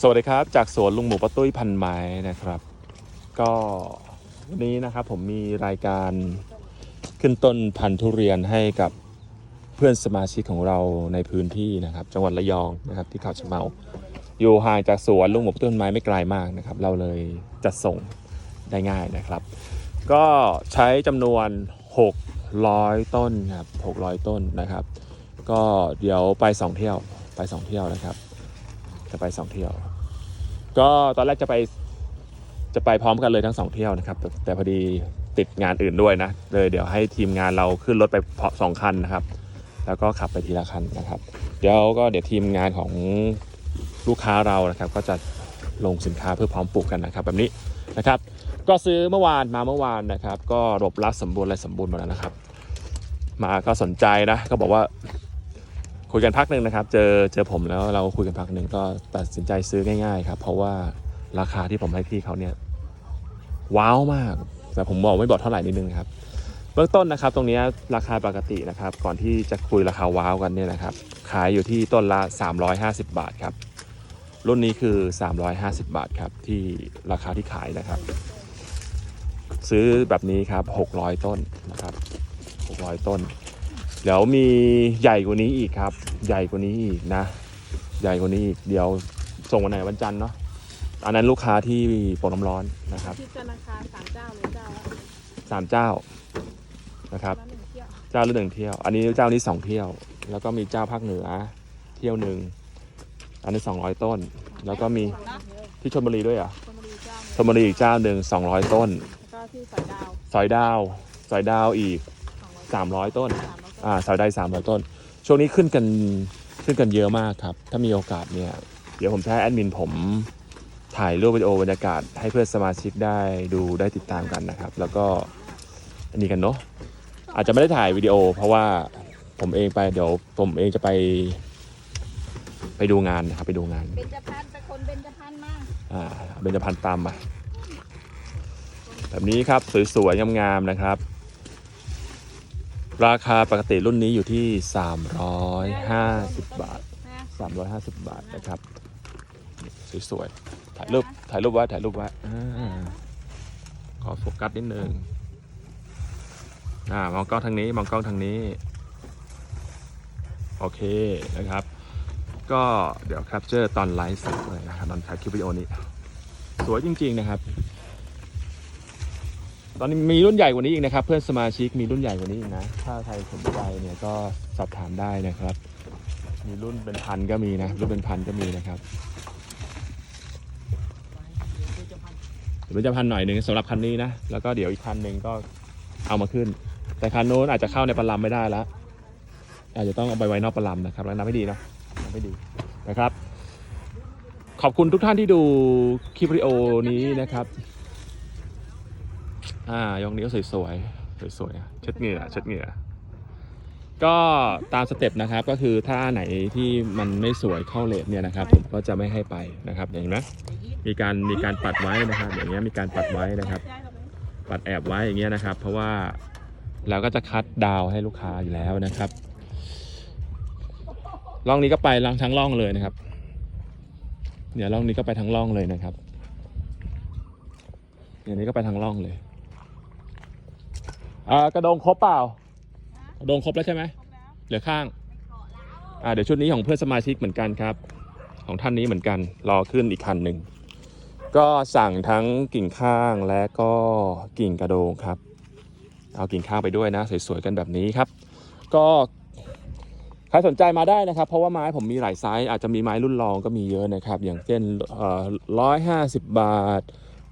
สวัสดีครับจากสวนลุงหมูปะตุ้ยพันไม้นะครับ ก็วันนี้นะครับผมมีรายการขึ้นต้นพันธุ์ทุเรียนให้กับเพื่อนสมาชิกของเราในพื้นที่นะครับ จังหวัดระยองนะครับที่เขาชะเมา อยู่ห่างจากสวนลุงหมูปะตุ้ยพันไม้ไม่ไกลมากนะครับ เราเลยจัดส่งได้ง่ายนะครับ ก็ใช้จำนวน 600 ต้นครับ600 ต้นนะครับ ก็เดี๋ยวไป 2 เที่ยวไป 2 เที่ยวนะครับ จะไป2เที่ยว ก็ตอนแรกจะไปจะไปพร้อมกันเลยทั้ง2เที่ยวนะครับ แต่พอดีติดงานอื่นด้วยนะ เลยเดี๋ยวให้ทีมงานเราขึ้นรถไปสองคันนะครับ แล้วก็ขับไปทีละคันนะครับ เดี๋ยวก็เดี๋ยวทีมงานของลูกค้าเรานะครับ ก็จะลงสินค้าเพื่อพร้อมปลูกกันนะครับ แบบนี้นะครับ ก็ซื้อเมื่อวานมาเมื่อวานนะครับ ก็รบรัดสมบูรณ์อะไรสมบูรณ์หมดแล้วนะครับ มาก็สนใจนะ ก็บอกว่า คุยกันพักหนึ่งนะครับ เจอเจอผมแล้วเราคุยกันพักหนึ่งก็ตัดสินใจซื้อง่าย ๆ ครับ เพราะว่าราคาที่ผมให้พี่เขาเนี่ยว้าวมาก แต่ผมบอกไม่บอกเท่าไหร่นิดนึงครับ เบื้องต้นนะครับ ตรงนี้ราคาปกตินะครับ ก่อนที่จะคุยราคาว้าวกันเนี่ยนะครับ ขายอยู่ที่ต้นละ 350 บาทครับ รุ่นนี้คือ 350 บาทครับที่ราคาที่ขายนะครับ ซื้อแบบนี้ครับ 600 ต้นนะครับ 600 ต้น เดี๋ยวมีใหญ่กว่านี้อีกครับ ใหญ่กว่านี้อีกนะ ใหญ่กว่านี้อีกเดี๋ยวส่งวันไหนวันจันทร์เนาะอันนั้นลูกค้าที่โป่งน้ำร้อนนะครับที่ธนาคารสามเจ้าเลยเจ้าละสามเจ้านะครับละหนึ่งเที่ยวเจ้าละหนึ่งเที่ยว อันนี้เจ้านี้สองเที่ยว แล้วก็มีเจ้าภาคเหนือเที่ยวหนึ่งอันนี้สองร้อยต้น แล้วก็มีที่ชลบุรีด้วยเหรอะชลบุรีเจ้าหชลบุรีอีกเจ้าหนึ่งสองร้อยต้นแล้วก็ที่สอยดาวสอยดาวสอยดาวอีกสองร้อย300ต้น สามร้อยอ่าสอยได้300ต้น ช่วงนี้ขึ้นกันขึ้นกันเยอะมากครับ ถ้ามีโอกาสเนี่ย เดี๋ยวผมจะให้แอดมินผมถ่ายรูปวิดีโอบรรยากาศให้เพื่อนสมาชิกได้ดูได้ติดตามกันนะครับ แล้วก็อันนี้กันเนาะอาจจะไม่ได้ถ่ายวิดีโอ เพราะว่าผมเองไปเดี๋ยวผมเองจะไป ไปดูงานนะครับไปดูงานเบญจพรรณไปคนเบญจพรรณมาอ่าเบญจพรรณตามมา แบบนี้ครับสวยๆงามๆนะครับ ราคาปกติรุ่นนี้อยู่ที่ 350 บาท 350 บาทนะครับ สวยๆ ถ่ายรูป ถ่ายรูปไว้ ถ่ายรูปไว้ขอโฟกัสนิดนึงอ่ามองกล้องทางนี้ มองกล้องทางนี้ โอเคนะครับ ก็เดี๋ยวแคปเจอร์ตอนไลฟ์สดเลยนะครับตอนถ่ายคลิปวิดีโอนี้ สวยจริง ๆ นะครับ ตอนนี้มีรุ่นใหญ่กว่านี้อีกนะครับ เพื่อนสมาชิกมีรุ่นใหญ่กว่านี้อีกนะ ถ้าใครสนใจเนี่ยก็สอบถามได้นะครับ มีรุ่นเป็นพันก็มีนะ รุ่นเป็นพันก็มีนะครับเดี๋ยวจะพันหน่อยหนึ่งสำหรับคันนี้นะ แล้วก็เดี๋ยวอีกคันหนึ่งก็เอามาขึ้น แต่คันโน้นอาจจะเข้าในปลลัมไม่ได้แล้วอาจจะต้องเอาไปไว้นอกปลลัมนะครับแล้วนับให้ดีเนาะนับให้ดีนะครับ ขอบคุณทุกท่านที่ดูคลิปวิดีโอนี้นะครับ อ่ายองนิ้วสวยๆสวยๆอะเช็ดเหงื่อเช็ดเหงื่อ ก็ตามสเต็ปนะครับก็คือถ้าไหนที่มันไม่สวยเข้าเลทเนี่ยนะครับ ผมก็จะไม่ให้ไปนะครับอย่างนี้นะมีการมีการปัดไว้นะครับ อย่างเงี้ยมีการปัดไว้นะครับ ปัดแอบไว้อย่างเงี้ยนะครับ เพราะว่าเราก็จะคัดดาวให้ลูกค้าอยู่แล้วนะครับร่องนี้ก็ไปลังทั้งร่องเลยนะครับเดี๋ยวร่องนี้ก็ไปทั้งร่องเลยนะครับอย่างนี้ก็ไปทั้งร่องเลย อ่ากระดงครบเปล่ากระดงครบแล้วใช่ไหมเหลือข้างอ่าเดี๋ยวชุดนี้ของเพื่อนสมาชิกเหมือนกันครับ ของท่านนี้เหมือนกันรอขึ้นอีกคันหนึ่งก็สั่งทั้งกิ่งข้างและก็กิ่งกระโดงครับ เอากิ่งข้างไปด้วยนะ สวยๆกันแบบนี้ครับ ก็ใครสนใจมาได้นะครับ เพราะว่าไม้ผมมีหลายไซส์อาจจะมีไม้รุ่นรองก็มีเยอะนะครับ อย่างเช่นร้อยห้าสิบบาท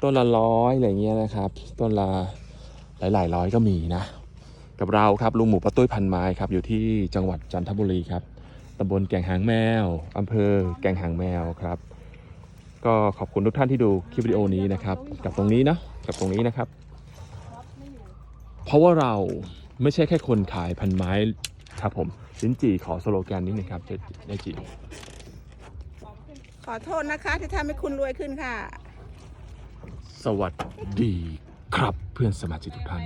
ต้นละร้อยอะไรเงี้ยนะครับ ต้นละ หลายๆร้อยก็มีนะ กับเราครับลุงหมูป้าตุ้ยพันไม้ครับอยู่ที่จังหวัดจันทบุรีครับตำบลแก่งหางแมวอำเภอแก่งหางแมวครับ ก็ขอบคุณทุกท่านที่ดูคลิปวิดีโอนี้นะครับ กับตรงนี้นะกับตรงนี้นะครับ เพราะว่าเราไม่ใช่แค่คนขายพันไม้ครับผมลิ้นจี่ขอสโลแกนนิดนึงครับเจ๊เจ๊จีขอโทษนะคะที่ทำให้คุณรวยขึ้นค่ะ สวัสดี ครับเพื่อนสมาชิกทุกท่าน